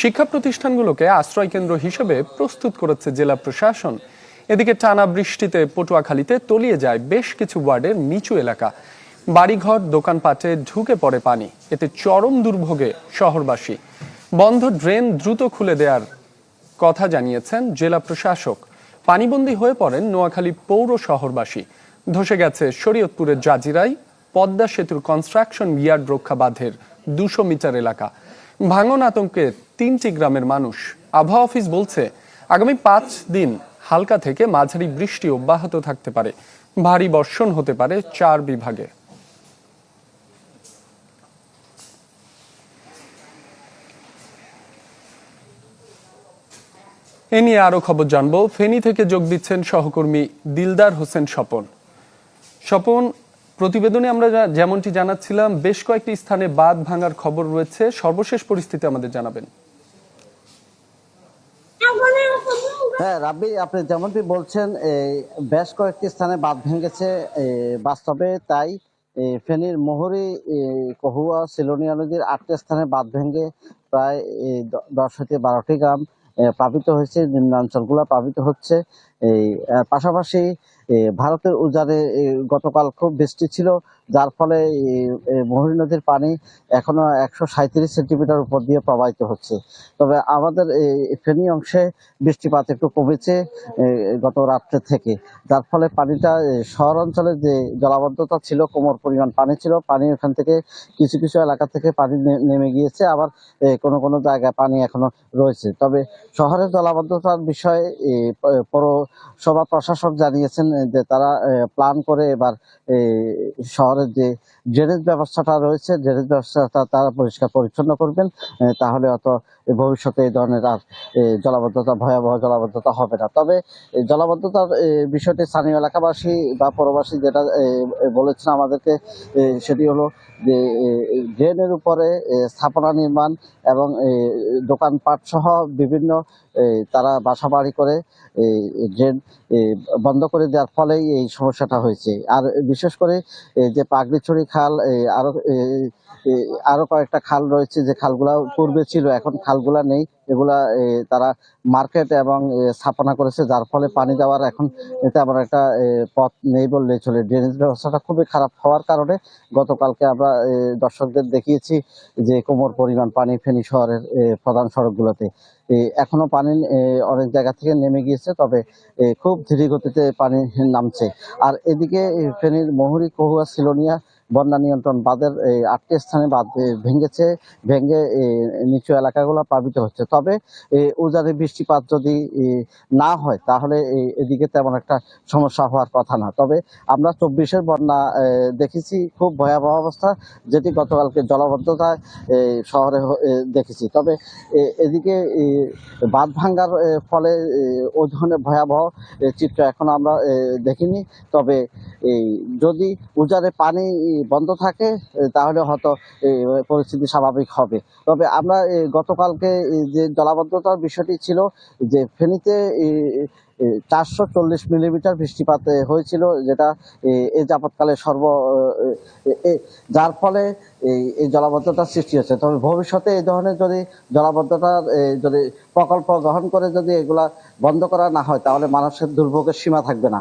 শিক্ষা প্রতিষ্ঠানগুলোকে আশ্রয় কেন্দ্র হিসেবে প্রস্তুত করেছে জেলা প্রশাসন। এদিকে টানা বৃষ্টিতে পটুয়াখালীতে তলিয়ে যায় বেশ কিছু ওয়ার্ডের নিচু এলাকা। বাড়িঘর, দোকানপাটে ঢুকে পড়ে পানি। এতে চরম দুর্ভোগে শহরবাসী। বন্ধ ড্রেন দ্রুত খুলে দেওয়ার কথা জানিয়েছেন জেলা প্রশাসক। পানিবন্দী হয়ে পড়েন নোয়াখালী পৌর শহরবাসী। ধসে গেছে শরীয়তপুরের জাজিরাই, পদ্মা সেতুর কনস্ট্রাকশন ইয়ার্ড রক্ষা বাঁধের দুশো মিটার এলাকা। ভাঙন আতঙ্কে তিনটি গ্রামের মানুষ। আবহাওয়া অফিস বলছে, আগামী পাঁচ দিন হালকা থেকে মাঝারি বৃষ্টি অব্যাহত থাকতে পারে। ভারী বর্ষণ হতে পারে চার বিভাগে। এ নিয়ে আরও খবর জানব। ফেনী থেকে যোগ দিচ্ছেন সহকর্মী দিলদার হোসেন স্বপন। স্বপন প্রতিবেদনে আমরা যেমনটি জানাচ্ছিলাম, বেশ কয়েকটি স্থানে বাঁধ ভাঙার খবর রয়েছে। সর্বশেষ পরিস্থিতি আমাদের জানাবেন। হ্যাঁ রাব্বি, আপনি যেমনটি বলছেন বেশ কয়েকটি স্থানে বাঁধ ভেঙেছে বাস্তবে। তাই ফেনীর মোহরি কহুয়া, সিলোনিয়া নদীর আটটি স্থানে বাঁধ ভেঙে প্রায় দশ থেকে বারোটি গ্রাম প্লাবিত হয়েছে। নিম্নাঞ্চলগুলো প্লাবিত হচ্ছে। এই পাশাপাশি ভারতের উজারে গতকাল খুব বৃষ্টি ছিল যার ফলে এই নদীর পানি এখনও একশো সাঁত্রিশ সেন্টিমিটার উপর দিয়ে প্রবাহিত হচ্ছে। তবে আমাদের এই ফেনী অংশে বৃষ্টিপাত একটু কমেছে গত রাত্রে থেকে। যার ফলে পানিটা শহর অঞ্চলে যে জলাবদ্ধতা ছিল কোমর পরিমাণ পানি ছিল পানি ওখান থেকে কিছু কিছু এলাকা থেকে পানি নেমে গিয়েছে আবার কোনো কোনো জায়গায় পানি এখনও রয়েছে। তবে শহরের জলাবদ্ধতার বিষয়ে এ, পৌরসভা প্রশাসক জানিয়েছেন যে তারা প্ল্যান করে এবার শহরের যে ড্রেনেজ ব্যবস্থাটা রয়েছে ড্রেনেজ ব্যবস্থাটা তারা পরিষ্কার পরিচ্ছন্ন করবেন তাহলে অত ভবিষ্যতে এই ধরনের আর জলাবদ্ধতা, ভয়াবহ জলাবদ্ধতা হবে না। তবে জলাবদ্ধতার বিষয়টি স্থানীয় এলাকাবাসী বা পরবাসী যেটা বলেছেন আমাদেরকে সেটি হলো যে ড্রেনের উপরে স্থাপনা নির্মাণ এবং দোকানপাট সহ বিভিন্ন তারা বাসা বাড়ি করে ড্রেন বন্ধ করে দেওয়ার ফলেই এই সমস্যাটা হয়েছে। আর বিশেষ করে যে পাগড়িছড়ি খাল আরও আরও এ, এ, আরও কয়েকটা খাল রয়েছে যে খালগুলা পূর্বে ছিল এখন খালগুলা নেই। এগুলা তারা মার্কেট এবং স্থাপনা করেছে, যার ফলে পানি যাওয়ার এখন তেমন একটা পথ নেই বললেই চলে। ড্রেনেজ ব্যবস্থাটা খুবই খারাপ হওয়ার কারণে গতকালকে আমরা দর্শকদের দেখিয়েছি যে কোমর পরিমাণ পানি ফেনী শহরের প্রধান সড়কগুলোতে। এখনও পানি অনেক জায়গা থেকে নেমে গিয়েছে, তবে খুব ধীরে গতিতে পানি নামছে। আর এদিকে ফেনীর মহুরী, কহুয়া, সিলোনিয়া বন্যা নিয়ন্ত্রণ বাঁধের এই আটটি স্থানে বাঁধ ভেঙেছে, ভেঙে নিচু এলাকাগুলো প্লাবিত হচ্ছে। তবে উজারে বৃষ্টিপাত যদি না হয়, তাহলে এদিকে তেমন একটা সমস্যা হওয়ার কথা না। তবে আমরা চব্বিশের বন্যা দেখেছি, খুব ভয়াবহ অবস্থা, যেটি গতকালকে জলবদ্ধতায় শহরে দেখেছি। তবে এদিকে বাঁধ ভাঙ্গার ফলে ওই ধরনের ভয়াবহ চিত্র এখন আমরা দেখিনি। তবে এই যদি উজারে পানি বন্ধ থাকে তাহলে হয়তো পরিস্থিতি স্বাভাবিক হবে। তবে আমরা গতকালকে যে জলাবদ্ধতার বিষয়টি ছিল যে ফেনীতে চারশো চল্লিশ মিলিমিটার বৃষ্টিপাত হয়েছিল যেটা এ, যাবৎকালে সর্ব যার ফলে এই এই জলাবদ্ধতার সৃষ্টি হচ্ছে তবে ভবিষ্যতে এই ধরনের যদি জলাবদ্ধতার যদি প্রকল্প গ্রহণ করে যদি এগুলা বন্ধ করা না হয় তাহলে মানুষের দুর্ভোগের সীমা থাকবে না।